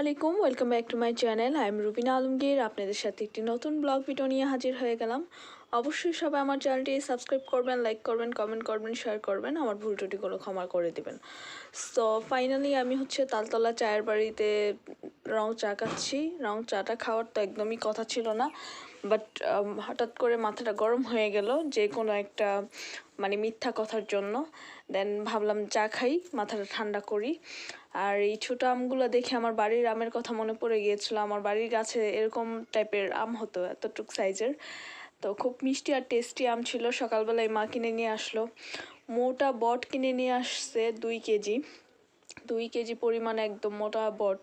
আলাইকুম welcome back to my channel I am Rubina Alamgir আপনাদের সাথে একটি নতুন ব্লগ ভিডিও নিয়ে হাজির হয়ে গেলাম। অবশ্যই সবাই আমার চ্যানেলটি সাবস্ক্রাইব করবেন লাইক করবেন কমেন্ট করবেন শেয়ার করবেন, আমার ভুল ত্রুটিগুলো ক্ষমা করে দেবেন। সো ফাইনালি আমি হচ্ছে তালতলা চায়ের বাড়িতে রং চা খাচ্ছি। রং চাটা খাওয়ার তো একদমই কথা ছিল না বাট হঠাৎ করে মাথাটা গরম হয়ে গেল যে কোনো একটা মানে মিথ্যা কথার জন্য। দেন ভাবলাম চা খাই, মাথাটা ঠান্ডা করি। আর এই ছোটো আমগুলো দেখে আমার বাড়ির আমের কথা মনে পড়ে গিয়েছিল। আমার বাড়ির গাছে এরকম টাইপের আম হতো এতটুক সাইজের তো খুব মিষ্টি আর টেস্টি আম ছিল। সকালবেলায় মা কিনে নিয়ে আসলো। মোটা বট কিনে নিয়ে আসছে দুই কেজি। দুই কেজি পরিমাণে একদম মোটা বট।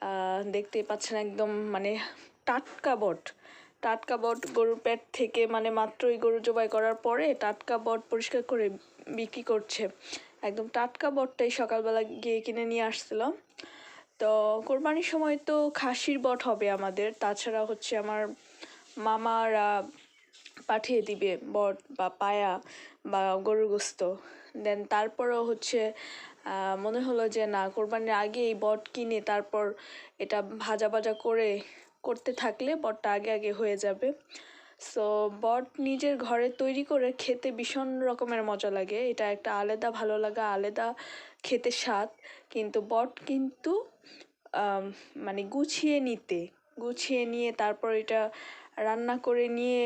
আহ, দেখতেই পাচ্ছেন একদম মানে টাটকা বট। টাটকা বট গরুর পেট থেকে মানে মাত্রই গরু জবাই করার পরে টাটকা বট পরিষ্কার করে বিক্রি করছে। একদম টাটকা বটটাই সকালবেলা গিয়ে কিনে নিয়ে আসছিলাম। তো কোরবানির সময় তো খাসির বট হবে আমাদের। তাছাড়া হচ্ছে আমার মামারা পাঠিয়ে দিবে বট বা পায়া বা গরুর গোস্ত। দেন তারপরও হচ্ছে মনে হলো যে না, কোরবানির আগে এই বট কিনে তারপর এটা ভাজা ভাজা করে করতে থাকলে বটটা আগে আগে হয়ে যাবে। সো বট নিজের ঘরে তৈরি করে খেতে ভীষণ রকমের মজা লাগে। এটা একটা আলাদা ভালো লাগা, আলাদা খেতে স্বাদ। কিন্তু বট কিন্তু মানে গুছিয়ে নিতে, গুছিয়ে নিয়ে তারপর এটা রান্না করে নিয়ে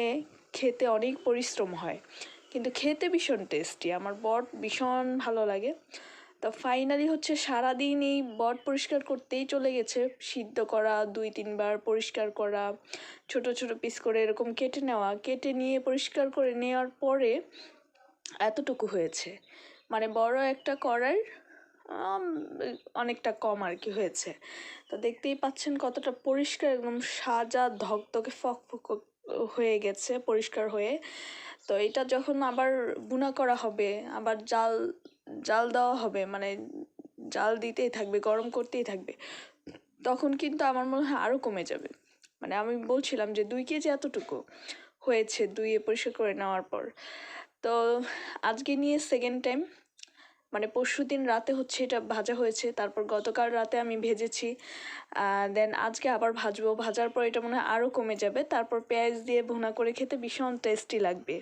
খেতে অনেক পরিশ্রম হয়। কিন্তু খেতে ভীষণ টেস্টি আমার বট ভীষণ ভালো লাগে। তো ফাইনালি হচ্ছে সারাদিন এই বট পরিষ্কার করতেই চলে গেছে। সিদ্ধ করা দুই তিনবার পরিষ্কার করা ছোট ছোট পিস করে এরকম কেটে নেওয়া। কেটে নিয়ে পরিষ্কার করে নেওয়ার পরে এতটুকু হয়েছে। মানে বড় একটা আম, অনেকটা কম আর কি হয়েছে। তো দেখতেই পাচ্ছেন কতটা পরিষ্কার একদম সাজা ধকধকে ফকফক হয়ে গেছে পরিষ্কার হয়ে। তো এটা যখন আবার বুনা করা হবে আবার জাল জাল দেওয়া হবে মানে জাল দিতেই থাকবে, গরম করতেই থাকবে, তখন কিন্তু আমার মনে হয় আরও কমে যাবে। মানে আমি বলছিলাম যে দুই কেজি এতটুকু হয়েছে দুইয়ে পরিষ্কার করে নেওয়ার পর। তো আজকে নিয়ে সেকেন্ড টাইম মানে পরশু দিন রাতে হচ্ছে এটা ভাজা হয়েছে, তারপর গতকাল রাতে আমি ভেজেছি দেন আজকে আবার ভাজবো, ভাজার পর এটা মনে হয় আরও কমে যাবে, তারপর পেঁয়াজ দিয়ে ভুনা করে খেতে ভীষণ টেস্টি লাগবে।